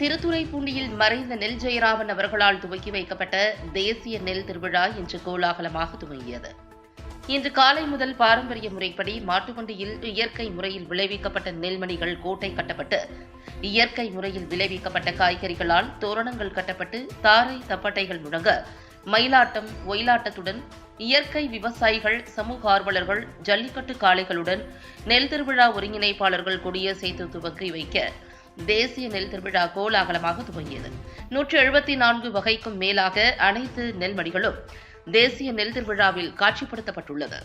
திருத்துறைப்பூண்டியில் மறைந்த நெல் ஜெயராமன் அவர்களால் துவக்கி வைக்கப்பட்ட தேசிய நெல் திருவிழா இன்று கோலாகலமாக துவங்கியது. இன்று காலை முதல் பாரம்பரிய முறைப்படி மாட்டுவண்டியில் இயற்கை முறையில் விளைவிக்கப்பட்ட நெல்மணிகள் கோட்டை கட்டப்பட்டு இயற்கை முறையில் விளைவிக்கப்பட்ட காய்கறிகளால் தோரணங்கள் கட்டப்பட்டு தாரை தப்பட்டைகள் முழங்க மயிலாட்டம் ஒயிலாட்டத்துடன் இயற்கை விவசாயிகள் சமூக ஆர்வலர்கள் ஜல்லிக்கட்டு காளைகளுடன் நெல் திருவிழா ஒருங்கிணைப்பாளர்கள் கொடியசைத்து துவக்கி வைக்க தேசிய நெல் திருவிழா கோலாகலமாக துவங்கியது. நூற்று எழுபத்தி நான்கு வகைக்கும் மேலாக அனைத்து நெல்மணிகளும் தேசிய நெல் திருவிழாவில் காட்சிப்படுத்தப்பட்டுள்ளது.